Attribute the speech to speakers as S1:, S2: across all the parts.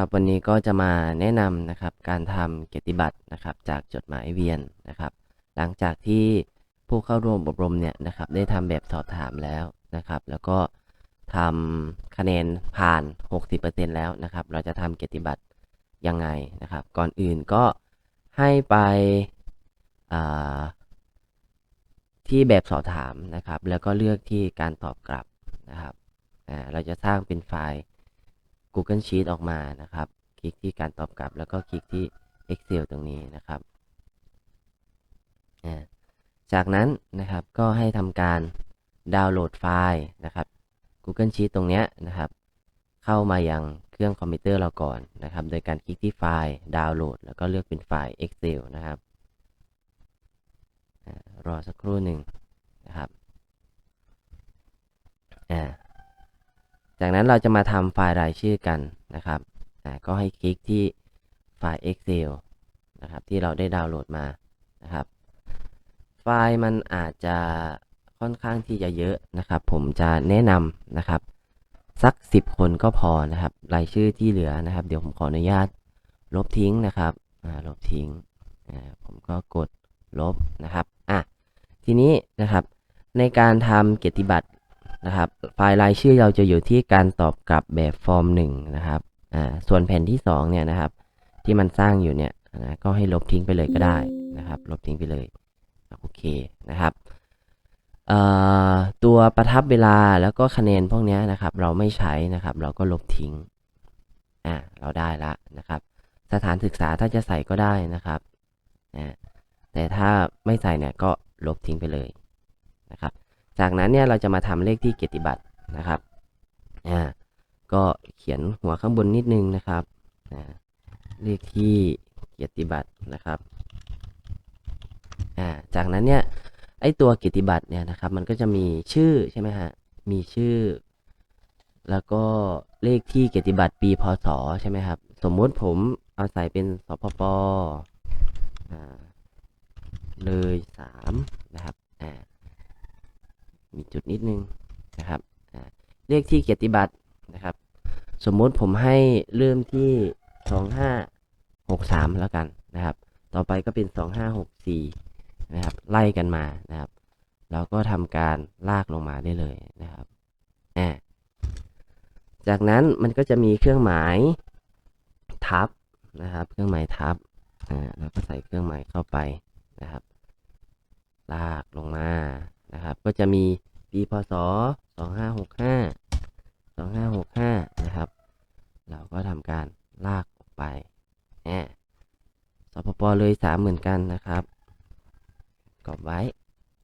S1: ครับวันนี้ก็จะมาแนะนำนะครับการทำเกียรติบัตรนะครับจากจดหมายเวียนนะครับ หลังจากที่ผู้เข้าร่วมอบรมเนี่ยนะครับได้ทำแบบสอบถามแล้วนะครับ แล้วก็ทำคะแนนผ่าน 60%แล้วนะครับ เราจะทำเกียรติบัตรยังไงนะครับ ก่อนอื่นก็ให้ไปอ่าที่แบบสอบถามนะครับ แล้วก็เลือกที่การตอบกลับนะครับอ่าเราจะสร้างเป็นไฟล์ Google Sheet ออกมานะครับ คลิกที่การตอบกลับ แล้วก็คลิกที่ Excel ตรงนี้นะครับจากนั้นนะครับก็ให้ทำการดาวน์โหลดไฟล์นะครับ Google Sheet ตรงนี้นะครับ เข้ามายังเครื่องคอมพิวเตอร์เราก่อนนะครับ โดยการคลิกที่ไฟล์ดาวน์โหลด แล้วก็เลือกเป็นไฟล์ Excel นะครับรอสักครู่หนึ่งนะครับอ่า จากนั้นเราจะมาทำไฟล์รายชื่อกันนะครับก็ให้คลิกที่ไฟล์ Excel นะครับที่เราได้ดาวน์โหลดมานะครับ ไฟล์มันอาจจะค่อนข้างที่จะเยอะนะครับ ผมจะแนะนำนะครับ สัก 10 คนก็พอนะครับ รายชื่อที่เหลือนะครับ เดี๋ยวผมขออนุญาตลบทิ้งนะครับลบทิ้งผมก็กดลบนะครับอะทีนี้นะครับในการทำเกียรติบัตร นะครับไฟล์รายชื่อเราจะอยู่ที่การตอบกลับแบบฟอร์มหนึ่งนะครับอ่าส่วนแผ่นที่สองเนี่ยนะครับ ที่มันสร้างอยู่เนี่ยนะก็ให้ลบทิ้งไปเลยก็ได้นะครับ ลบทิ้งไปเลยโอเคนะครับเอ่อตัวประทับเวลาแล้วก็คะแนนพวกเนี้ยนะครับ เราไม่ใช้นะครับ เราก็ลบทิ้งอ่าเราได้ละนะครับ สถานศึกษาถ้าจะใส่ก็ได้นะครับอ่าแต่ถ้าไม่ใส่เนี่ยก็ลบทิ้งไปเลยนะครับ จากนั้นเนี่ยเราจะมาทำเลขที่เกียรติบัตรนะครับอ่าก็เขียนหัวข้างบนนิดนึงนะครับอ่าเลขที่เกียรติบัตรนะครับอ่าจากนั้นเนี่ยไอตัวเกียรติบัตรเนี่ยนะครับ มันก็จะมีชื่อใช่ไหมฮะมีชื่อ แล้วก็เลขที่เกียรติบัตรปีพศใช่ไหมครับ สมมุติผมเอาใส่เป็นสพปอ่าเลยสามนะครับอ่า มีจุดนิดนึงนะครับอ่าเลขที่เกียรติบัตรนะครับ สมมุติผมให้เริ่มที่สองห้าหกสามแล้วกันนะครับ ต่อไปก็เป็นสองห้าหกสี่นะครับ ไล่กันมานะครับ เราก็ทำการลากลงมาได้เลยนะครับอ่าจากนั้นมันก็จะมีเครื่องหมายทับนะครับ เครื่องหมายทับอ่าเราก็ใส่เครื่องหมายเข้าไปนะครับ ลากลงมา นะครับ ก็จะมีปีพศ 2565 2565 นะครับ เราก็ทำการลากออกไปแอบสปปเลยสามเหมือนกันนะครับกดไว้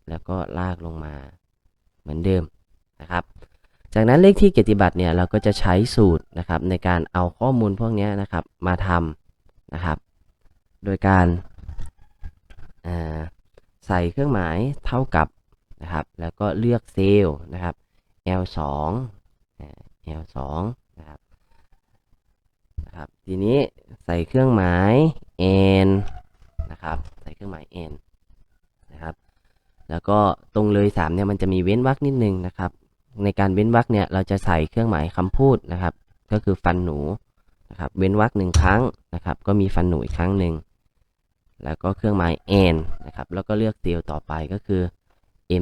S1: แล้วก็ลากลงมาเหมือนเดิมนะครับ จากนั้นเลขที่เกียรติบัตรเนี่ยเราก็จะใช้สูตรนะครับในการเอาข้อมูลพวกนี้นะครับมาทำนะครับ โดยการาใส่เครื่องหมายเท่ากับ นะครับ แล้วก็เลือกเซลล์นะครับ L2 อ่า L2 นะครับนะครับ ทีนี้ใส่เครื่องหมาย n นะครับ ใส่เครื่องหมาย n นะครับ แล้วก็ตรงเลย3เนี่ยมันจะมีเว้นวรรคนิดนึงนะครับ ในการเว้นวรรคเนี่ยเราจะใส่เครื่องหมายคำพูดนะครับ ก็คือฟันหนูนะครับ เว้นวรรคหนึ่งครั้งนะครับ ก็มีฟันหนูอีกครั้งหนึ่งแล้วก็เครื่องหมาย n นะครับ แล้วก็เลือกเซลล์ต่อไปก็คือ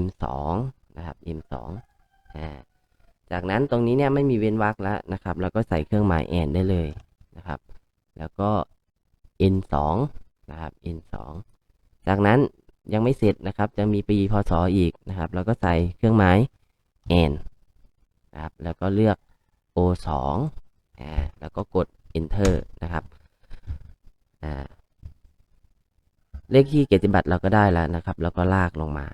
S1: m2 นะครับ m2 อ่าจากนั้นตรงนี้เนี่ยไม่มีเว้นวรรคแล้วนะครับแล้วก็ใส่เครื่องหมาย n ได้เลยนะครับ แล้วก็ n2 นะครับ n2 จากนั้นยังไม่เสร็จนะครับ จะมีปีพศอีกนะครับ แล้วก็ใส่เครื่องหมาย n นะครับ แล้วก็เลือก o2 อ่า แล้วก็กด enter นะครับ อ่า เลขที่เกียรติบัตรเราก็ได้แล้วนะครับ แล้วก็ลากลงมา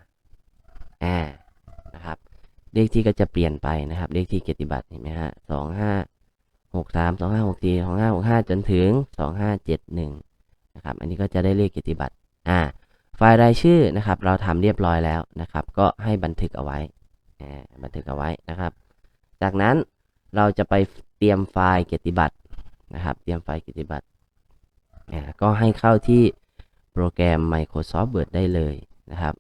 S1: อ่านะครับเลขที่ก็จะเปลี่ยนไปนะครับเลขที่เกียรติบัตรเห็นไหมฮะสองห้าหกสามสองห้าหกสี่สองห้าหกห้าจนถึงสองห้าเจ็ดหนึ่งนะครับ อันนี้ก็จะได้เลขเกียรติบัตรอ่า ไฟล์รายชื่อนะครับ เราทำเรียบร้อยแล้วนะครับ ก็ให้บันทึกเอาไว้อ่าบันทึกเอาไว้นะครับ จากนั้นเราจะไปเตรียมไฟล์เกียรติบัตรนะครับ เตรียมไฟล์เกียรติบัตรอ่าก็ให้เข้าที่โปรแกรม Microsoft Word ได้เลยนะครับ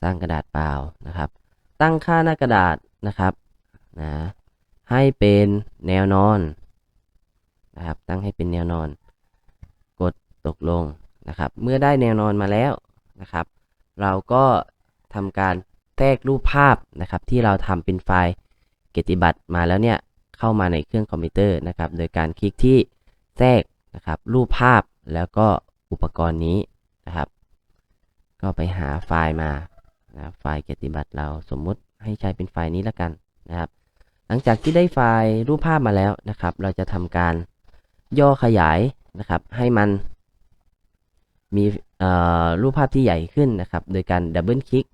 S1: สร้างกระดาษเปล่านะครับ ตั้งค่าหน้ากระดาษนะครับนะให้เป็นแนวนอนนะครับ ตั้งให้เป็นแนวนอน กดตกลงนะครับ เมื่อได้แนวนอนมาแล้วนะครับ เราก็ทำการแทรกรูปภาพนะครับ ที่เราทำเป็นไฟล์เกติบัตรมาแล้วเนี่ยเข้ามาในเครื่องคอมพิวเตอร์นะครับ โดยการคลิกที่แทรกนะครับ รูปภาพแล้วก็อุปกรณ์นี้นะครับ ก็ไปหาไฟล์มา นะไฟล์เกียรติบัตรเราสมมุติให้ใช้เป็นไฟล์นี้แล้วกันนะครับ หลังจากที่ได้ไฟล์รูปภาพมาแล้วนะครับ เราจะทำการย่อขยายนะครับ ให้มันมีรูปภาพที่ใหญ่ขึ้นนะครับ โดยการดับเบิลคลิก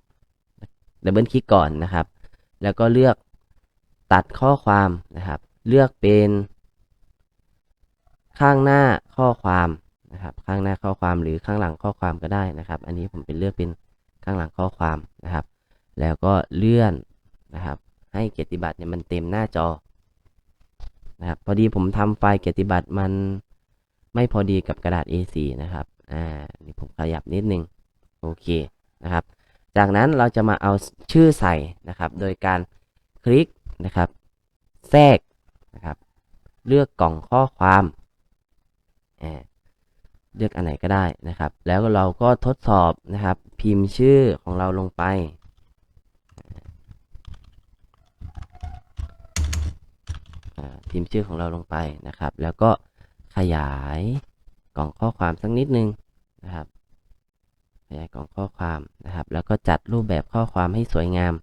S1: ดับเบิลคลิกก่อนนะครับ แล้วก็เลือกตัดข้อความนะครับ เลือกเป็นข้างหน้าข้อความนะครับ ข้างหน้าข้อความหรือข้างหลังข้อความก็ได้นะครับ อันนี้ผมเป็นเลือกเป็น ข้างหลังข้อความนะครับ แล้วก็เลื่อนนะครับ ให้เกียรติบัตรเนี่ยมันเต็มหน้าจอนะครับพอดีผมทำไฟล์เกียรติบัตรมันไม่พอดีกับกระดาษ A4 นะครับอ่านี่ผมขยับนิดนึงโอเคนะครับ จากนั้นเราจะมาเอาชื่อใส่นะครับ โดยการคลิกนะครับ แทรกนะครับ เลือกกล่องข้อความอ่า เลือกอันไหนก็ได้นะครับ แล้วเราก็ทดสอบนะครับ พิมพ์ชื่อของเราลงไป พิมพ์ชื่อของเราลงไปนะครับ แล้วก็ขยายกล่องข้อความสักนิดนึงนะครับขยายกล่องข้อความนะครับ แล้วก็จัดรูปแบบข้อความให้สวยงาม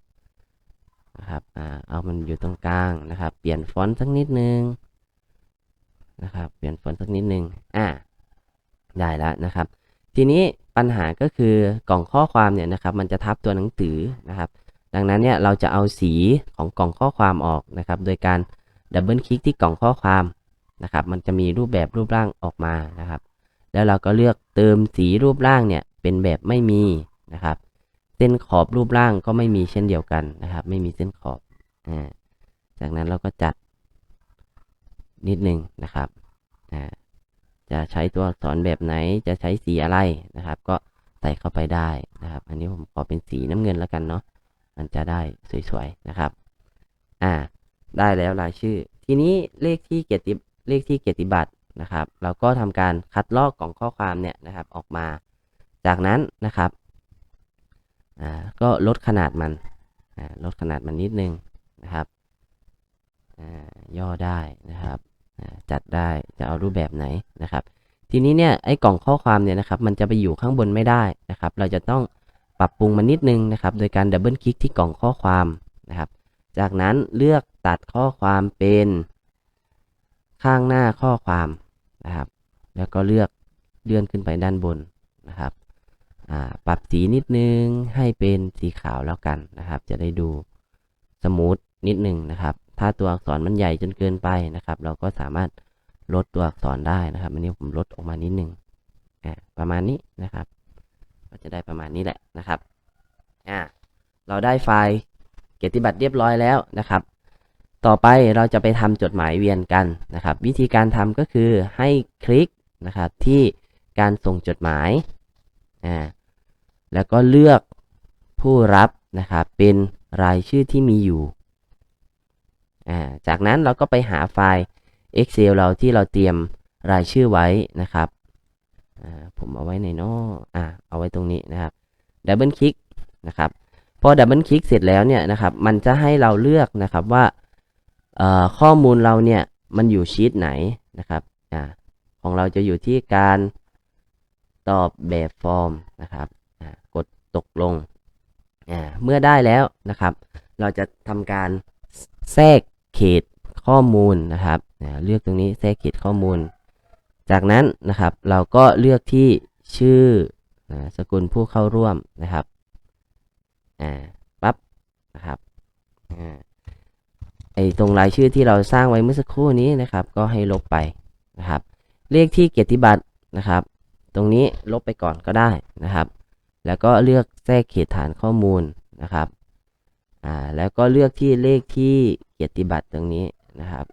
S1: นะครับอเอามันอยู่ตรงกลางนะครับ เปลี่ยนฟอนต์สักนิดนึงนะครับ เปลี่ยนฟอนต์สักนิดนึงอ่า ได้แล้วนะครับ ทีนี้ปัญหาก็คือกล่องข้อความเนี่ยนะครับ มันจะทับตัวหนังสือนะครับ ดังนั้นเนี่ยเราจะเอาสีของกล่องข้อความออกนะครับ โดยการดับเบิลคลิกที่กล่องข้อความนะครับ มันจะมีรูปแบบรูปร่างออกมานะครับ แล้วเราก็เลือกเติมสีรูปร่างเนี่ยเป็นแบบไม่มีนะครับ เส้นขอบรูปร่างก็ไม่มีเช่นเดียวกันนะครับ ไม่มีเส้นขอบอ่าจากนั้นเราก็จัดนิดนึงนะครับอ่า จะใช้ตัวอักษรแบบไหน จะใช้สีอะไรนะครับ ก็ใส่เข้าไปได้นะครับ อันนี้ผมขอเป็นสีน้ำเงินแล้วกันเนาะ มันจะได้สวยๆนะครับ อ่า ได้แล้วรายชื่อ ทีนี้เลขที่เกียรติเลขที่เกียรติบัตรนะครับ เราก็ทำการคัดลอกกล่องข้อความเนี่ยนะครับออกมา จากนั้นนะครับ อ่า ก็ลดขนาดมัน อ่า ลดขนาดมันนิดนึงนะครับ อ่า ย่อได้นะครับ จัดได้จะเอารูปแบบไหนนะครับ ทีนี้เนี่ยไอ้กล่องข้อความเนี่ยนะครับมันจะไปอยู่ข้างบนไม่ได้นะครับ เราจะต้องปรับปรุงมันนิดนึงนะครับ โดยการดับเบิลคลิกที่กล่องข้อความนะครับ จากนั้นเลือกตัดข้อความเป็น ข้างหน้าข้อความนะครับ แล้วก็เลือกเลื่อนขึ้นไปด้านบนนะครับปรับสีนิดนึงให้เป็นสีขาวแล้วกันนะครับ จะได้ดูสมูทนิดนึงนะครับ ถ้าตัวอักษรมันใหญ่จนเกินไปนะครับ เราก็สามารถลดตัวอักษรได้นะครับอันนี้ผมลดออกมานิดนึงอ่าประมาณนี้นะครับ ก็จะได้ประมาณนี้แหละนะครับอ่าเราได้ไฟล์เกียรติบัตรเรียบร้อยแล้วนะครับ ต่อไปเราจะไปทำจดหมายเวียนกันนะครับ วิธีการทำก็คือให้คลิกนะครับที่การส่งจดหมายอ่าแล้วก็เลือกผู้รับนะครับเป็นรายชื่อที่มีอยู่ อ่าจากนั้นเราก็ไปหาไฟล์ Excel เราที่เราเตรียมรายชื่อไว้นะครับอ่าผมเอาไว้ในนออ่าเอาไว้ตรงนี้นะครับดับเบิลคลิกนะครับพอดับเบิลคลิกเสร็จแล้วเนี่ยนะครับมันจะให้เราเลือกนะครับว่าข้อมูลเราเนี่ยมันอยู่ชีตไหนนะครับอ่าของเราจะอยู่ที่การตอบแบบฟอร์มนะครับกดตกลง เมื่อได้แล้วนะครับ เราจะทำการแทรก ขตข้อมูลนะครับเลือกตรงนี้แทรกเขตข้อมูล จากนั้นนะครับเราก็เลือกที่ชื่ออ่าสกุลผู้เข้าร่วมนะครับอ่าปั๊บนะครับอ่าไอตรงรายชื่อที่เราสร้างไว้เมื่อสักครู่นี้นะครับ ก็ให้ลบไปนะครับ เลขที่เกียรติบัตรนะครับ ตรงนี้ลบไปก่อนก็ได้นะครับ แล้วก็เลือกแทรกเขตฐานข้อมูลนะครับ อ่าแล้วก็เลือกที่เลขที่เกียรติบัตรตรงนี้นะครับ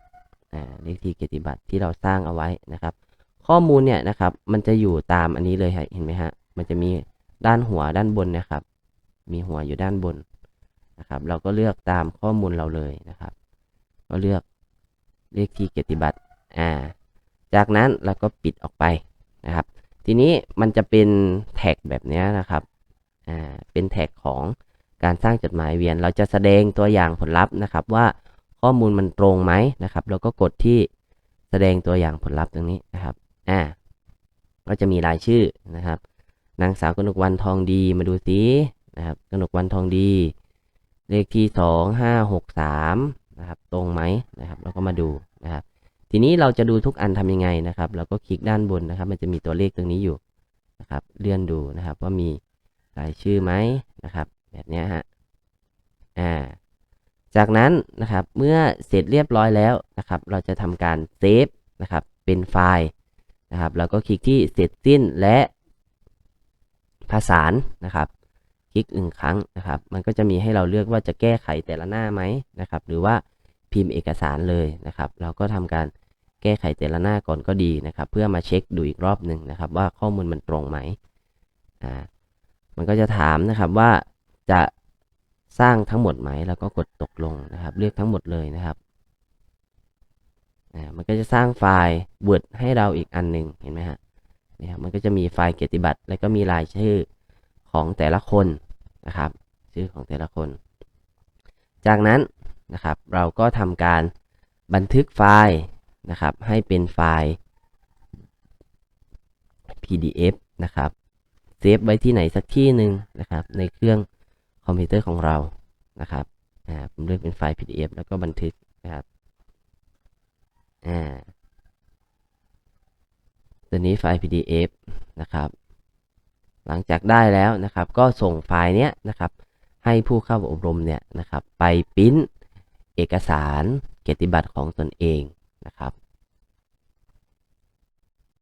S1: อ่าเลขที่เกียรติบัตรที่เราสร้างเอาไว้นะครับ ข้อมูลเนี่ยนะครับ มันจะอยู่ตามอันนี้เลยเห็นไหมฮะมันจะมีด้านหัวด้านบนนะครับ มีหัวอยู่ด้านบนนะครับ เราก็เลือกตามข้อมูลเราเลยนะครับ ก็เลือกเลขที่เกียรติบัตรอ่าจากนั้นเราก็ปิดออกไปนะครับ ทีนี้มันจะเป็นแท็กแบบนี้นะครับอ่าเป็นแท็กของ การสร้างจดหมายเวียน เราจะแสดงตัวอย่างผลลัพธ์นะครับ ว่าข้อมูลมันตรงไหมนะครับ เราก็กดที่แสดงตัวอย่างผลลัพธ์ตรงนี้นะครับอ่าก็จะมีรายชื่อนะครับ นางสาวกนกวันทองดีมาดูสินะครับกนกวันทองดี เลขที่สองห้าหกสามนะครับตรงไหมนะครับเราก็มาดูนะครับ ทีนี้เราจะดูทุกอันทำยังไงนะครับ เราก็คลิกด้านบนนะครับ มันจะมีตัวเลขตรงนี้อยู่นะครับ เลื่อนดูนะครับ ว่ามีรายชื่อไหมนะครับ แบบนี้ฮะอ่าจากนั้นนะครับเมื่อเสร็จเรียบร้อยแล้วนะครับ เราจะทำการเซฟนะครับเป็นไฟล์นะครับแล้วก็คลิกที่เสร็จสิ้นและผสานนะครับ คลิกหนึ่งครั้งนะครับ มันก็จะมีให้เราเลือกว่าจะแก้ไขแต่ละหน้าไหมนะครับ หรือว่าพิมพ์เอกสารเลยนะครับ เราก็ทำการแก้ไขแต่ละหน้าก่อนก็ดีนะครับ เพื่อมาเช็คดูอีกรอบหนึ่งนะครับ ว่าข้อมูลมันตรงไหมอ่ามันก็จะถามนะครับว่า จะสร้างทั้งหมดไหมแล้วก็กดตกลงนะครับ เลือกทั้งหมดเลยนะครับมันก็จะสร้างไฟล์ Word ให้เราอีกอันหนึ่งเห็นไหมฮะนี่ยมันก็จะมีไฟล์เกียรติบัตรแล้วก็มีรายชื่อของแต่ละคนนะครับ ชื่อของแต่ละคน จากนั้นนะครับ เราก็ทำการบันทึกไฟล์นะครับ ให้เป็นไฟล์ PDF นะครับเซฟไว้ที่ไหนสักที่หนึ่งนะครับ ในเครื่อง อมพิวเตอร์ของเรานะครับอ่าผมเลือกเป็นไฟล์ PDF แล้วก็บันทึกนะครับอ่าตัวนี้ไฟล์ PDF นะครับ หลังจากได้แล้วนะครับ ก็ส่งไฟล์เนี้ยนะครับ ให้ผู้เข้าอบรมเนี่ยนะครับ ไปปริ้นเอกสารเกียรติบัตรของตนเองนะครับ